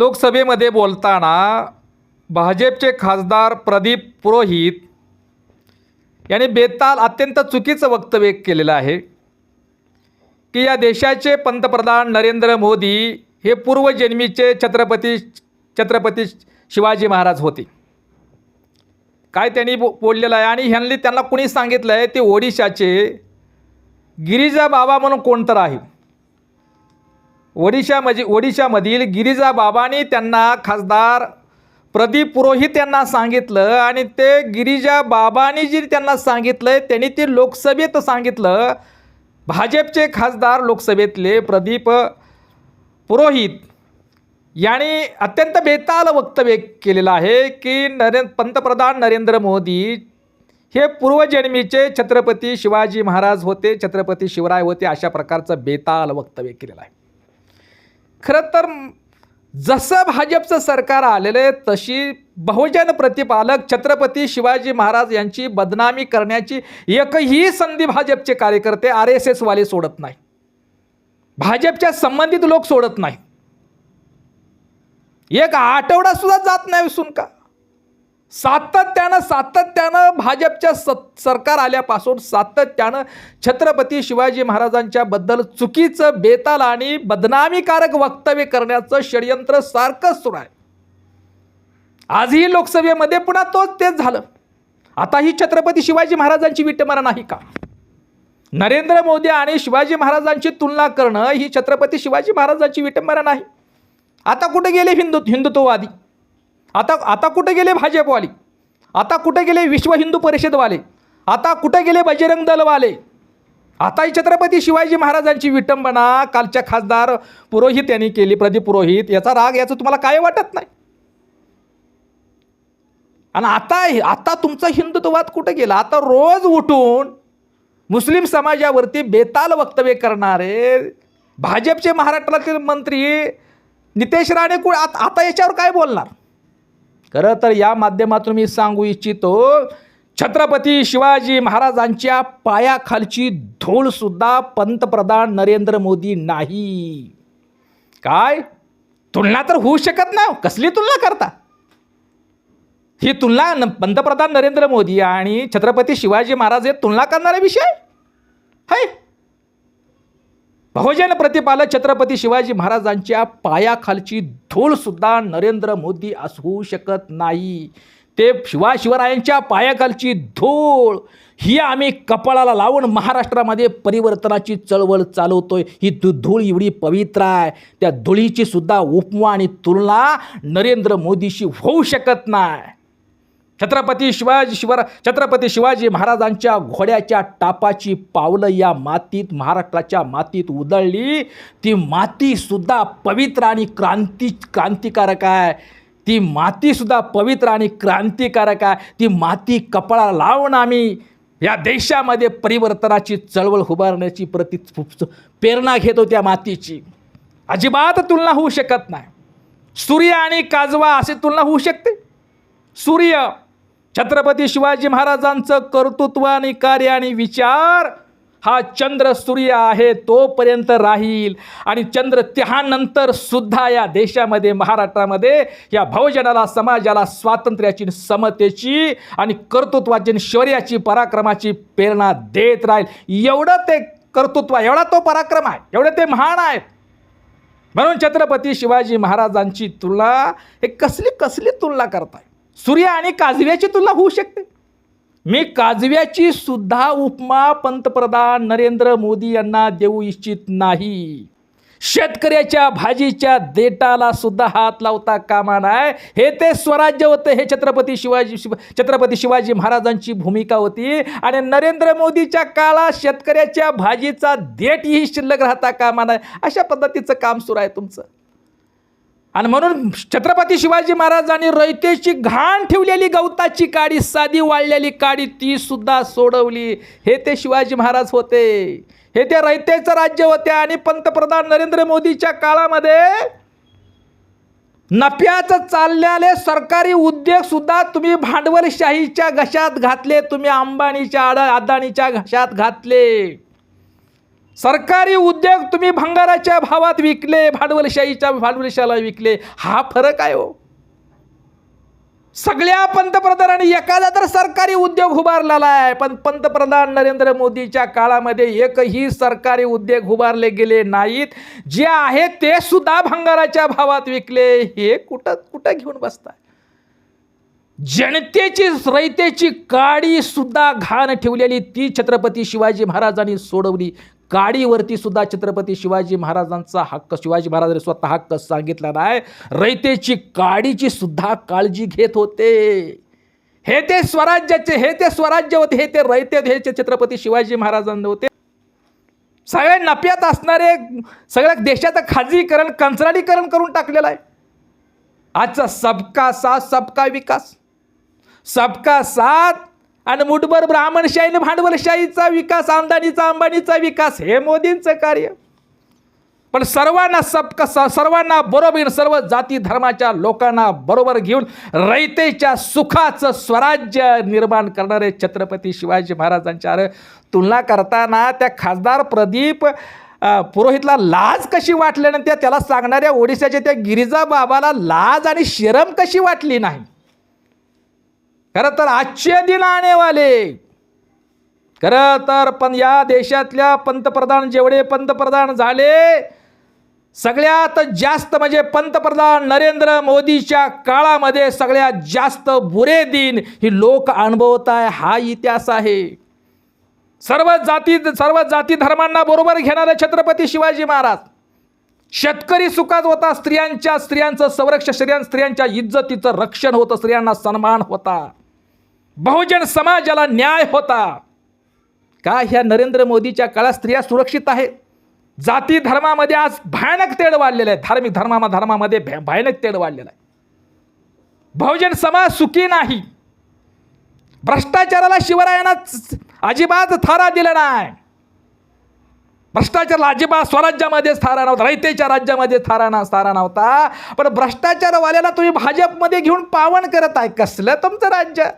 लोकसभेमध्ये बोलताना भाजपचे खासदार प्रदीप पुरोहित यांनी बेताल अत्यंत चुकीचं वक्तव्य केलेलं आहे की या देशाचे पंतप्रधान नरेंद्र मोदी हे पूर्वजन्मीचे छत्रपती छत्रपती शिवाजी महाराज होते. काय त्यांनी बो बोललेलं आहे आणि ह्यांनी त्यांना कुणी सांगितलं आहे ते ओडिशाचे गिरिजा बाबा म्हणून कोण तर ओडिशामध्ये ओडिशामधील गिरिजा बाबांनी त्यांना खासदार प्रदीप पुरोहित यांना सांगितलं आणि ते गिरिजा बाबांनी जे त्यांना सांगितलं त्यांनी ते लोकसभेत सांगितलं. भाजपचे खासदार लोकसभेतले प्रदीप पुरोहित यांनी अत्यंत बेताल वक्तव्य केलेलं आहे की नरे पंतप्रधान नरेंद्र मोदी हे पूर्वजन्मीचे छत्रपती शिवाजी महाराज होते छत्रपती शिवराय होते अशा प्रकारचं बेताल वक्तव्य केलेलं आहे. खरं तर जसं भाजपचं सरकार आलेलं आहे तशी बहुजन प्रतिपालक छत्रपती शिवाजी महाराज यांची बदनामी करण्याची एकही संधी भाजपचे कार्यकर्ते आर एस एसवाले सोडत नाही. भाजपच्या संबंधित लोक सोडत नाही एक आठवडा सुद्धा जात नाही विसून का? सातत्यानं सातत्यानं भाजपच्या स सरकार आल्यापासून सातत्यानं छत्रपती शिवाजी महाराजांच्या बद्दल चुकीचं बेताल आणि बदनामीकारक वक्तव्य करण्याचं षडयंत्र सारखंच सुरू आहे. आजही लोकसभेमध्ये पुन्हा तोच तेच झालं. आता ही छत्रपती शिवाजी महाराजांची विटंबना नाही का? नरेंद्र मोदी आणि शिवाजी महाराजांची तुलना करणं ही छत्रपती शिवाजी महाराजांची विटंबना नाही. आता कुठे गेले हिंदू हिंदुत्ववादी? आता आता कुठे गेले भाजपवाले? आता कुठे गेले विश्व हिंदू परिषदवाले? आता कुठे गेले बजरंग दलवाले? आताही छत्रपती शिवाजी महाराजांची विटंबना कालच्या खासदार पुरोहित यांनी केली प्रदीप पुरोहित याचा राग याचं तुम्हाला काय वाटत नाही? आणि आता आता तुमचा हिंदुत्ववाद कुठे गेला? आता रोज उठून मुस्लिम समाजावरती बेताल वक्तव्य करणारे भाजपचे महाराष्ट्रातील मंत्री नितेश राणे कुळ आता याच्यावर काय बोलणार? खरं तर या माध्यमातून मी सांगू इच्छितो छत्रपती शिवाजी महाराजांच्या पायाखालची धूळसुद्धा पंतप्रधान नरेंद्र मोदी नाही. काय? तुलना तर होऊ शकत नाही. कसली तुलना करता? ही तुलना न पंतप्रधान नरेंद्र मोदी आणि छत्रपती शिवाजी महाराज हे तुलना करणारा विषय? है? बहुजन प्रतिपालक छत्रपती शिवाजी महाराजांच्या पायाखालची धूळसुद्धा नरेंद्र मोदी अस होऊ शकत नाही. ते शिवा शिवरायांच्या पायाखालची धूळ ही आम्ही कपाळाला लावून महाराष्ट्रामध्ये परिवर्तनाची चळवळ चालवतोय. ही धू धूळ एवढी पवित्र आहे. त्या धुळीची सुद्धा उपमा आणि तुलना नरेंद्र मोदीशी होऊ शकत नाही. छत्रपती शिवाजी शिवरा छत्रपती शिवाजी महाराजांच्या घोड्याच्या टापाची पावलं या मातीत महाराष्ट्राच्या मातीत उदळली ती मातीसुद्धा पवित्र आणि क्रांती क्रांतिकारक आहे. ती मातीसुद्धा पवित्र आणि क्रांतिकारक आहे. ती माती कपाळाला लावून आम्ही या देशामध्ये परिवर्तनाची चळवळ उभारण्याची प्रति प्रेरणा घेतो त्या मातीची. अजिबात तुलना होऊ शकत नाही. सूर्य आणि काजवा अशी तुलना होऊ शकते. सूर्य छत्रपती शिवाजी महाराजांचं कर्तृत्व आणि कार्य आणि विचार हा चंद्र सूर्य आहे तोपर्यंत राहील. आणि चंद्र त्यानंतर सुद्धा या देशामध्ये महाराष्ट्रामध्ये या बहुजनाला समाजाला स्वातंत्र्याची समतेची आणि कर्तृत्वाची शौर्याची पराक्रमाची प्रेरणा देत राहील. एवढं ते कर्तृत्व आहे, एवढा तो पराक्रम आहे एवढे ते महान आहेत म्हणून छत्रपती शिवाजी महाराजांची तुलना हे कसली कसली तुलना करताय? सूर्य आणि काजव्याची तुलना होऊ शकते. मी काजव्याची सुद्धा उपमा पंतप्रधान नरेंद्र मोदी यांना देऊ इच्छित नाही. शेतकऱ्याच्या भाजीच्या देटाला सुद्धा हात लावता कामा नाही हे ते स्वराज्य होतं हे छत्रपती शिवाजी शिव छत्रपती शिवाजी महाराजांची भूमिका होती. आणि नरेंद्र मोदीच्या काळात शेतकऱ्याच्या भाजीचा देटही शिल्लक राहता कामा नाही अशा पद्धतीचं काम सुरू आहे तुमचं. आणि म्हणून छत्रपती शिवाजी महाराजांनी रयतेची घाण ठेवलेली गवताची काडी साधी वाळलेली काडी ती सुद्धा सोडवली. हे ते शिवाजी महाराज होते. हे ते रयतेचं राज्य होते. आणि पंतप्रधान नरेंद्र मोदीच्या काळामध्ये नफ्याचं चाललेले सरकारी उद्योग सुद्धा तुम्ही भांडवलशाहीच्या घशात घातले. तुम्ही अंबानीच्या आड अदानीच्या घशात घातले. सरकारी उद्योग तुम्ही भंगाराच्या भावात विकले भांडवलशाहीच्या भांडवलशाला विकले. हा फरक आहे हो. सगळ्या पंतप्रधानांनी एखादा तर सरकारी उद्योग उभारलेला आहे. पण पंतप्रधान नरेंद्र मोदीच्या काळामध्ये एकही सरकारी उद्योग उभारले गेले नाहीत. जे आहे ते सुद्धा भंगाराच्या भावात विकले. हे कुठं कुठं घेऊन बसताय? जनतेची रयतेची काडी सुद्धा घाण ठेवलेली ती छत्रपती शिवाजी महाराजांनी सोडवली. काडीवरती सुद्धा छत्रपती शिवाजी महाराजांचा हक्क शिवाजी महाराजांनी स्वतः हक्क सांगितला नाही. रयतेची काडीची सुद्धा काळजी घेत होते. हे ते स्वराज्याचे हे ते स्वराज्य होते हे ते रयते हे छत्रपती शिवाजी महाराजांना होते. सगळ्या नफ्यात असणारे सगळ्या देशाचं खाजगीकरण कंत्राटीकरण करून टाकलेलं आहे. आजचा सबका साथ सबका विकास. सबका साथ आणि मुठभर ब्राह्मणशाही आणि भांडवलशाहीचा विकास आमदानीचा अंबानीचा विकास हे मोदींचं कार्य. पण सर्वांना सबका स- सर्वांना बरोबर सर्व जाती धर्माच्या लोकांना बरोबर घेऊन रयतेच्या सुखाचं स्वराज्य निर्माण करणारे छत्रपती शिवाजी महाराजांच्या तुलना करताना त्या खासदार प्रदीप पुरोहितला लाज कशी वाटल्यानंतर त्याला सांगणाऱ्या ओडिशाच्या त्या गिरिजा बाबाला लाज आणि शरम कशी वाटली नाही? खरं तर आजचे दिन आणेवाले. खरं तर पण या देशातल्या पंतप्रधान जेवढे पंतप्रधान झाले सगळ्यात जास्त म्हणजे पंतप्रधान नरेंद्र मोदीच्या काळामध्ये सगळ्यात जास्त बुरे दिन ही लोक अनुभवत आहे हा इतिहास आहे. सर्व जाती सर्व जाती धर्मांना बरोबर घेणारे छत्रपती शिवाजी महाराज शेतकरी सुखात होता स्त्रियांच्या स्त्रियांचं संरक्षण स्त्रियां स्त्रियांच्या इज्जतीचं रक्षण होतं स्त्रियांना सन्मान होता. बहुजन समाजाला न्याय होता. का ह्या नरेंद्र मोदीच्या काळात स्त्रिया सुरक्षित आहेत? जाती धर्मामध्ये आज भयानक तेढ वाढलेलं आहे. धार्मिक धर्मा धर्मामध्ये भयानक तेढ वाढलेला आहे. बहुजन समाज सुखी नाही. भ्रष्टाचाराला शिवरायांना अजिबात थारा दिला नाही. भ्रष्टाचार अजिबात स्वराज्यामध्येच थारा नव्हता. रयतेच्या राज्यामध्ये थारा ना थारा नव्हता. पण भ्रष्टाचारवाल्याला तुम्ही भाजपमध्ये घेऊन पावन करत आहे कसलं तुमचं राज्य?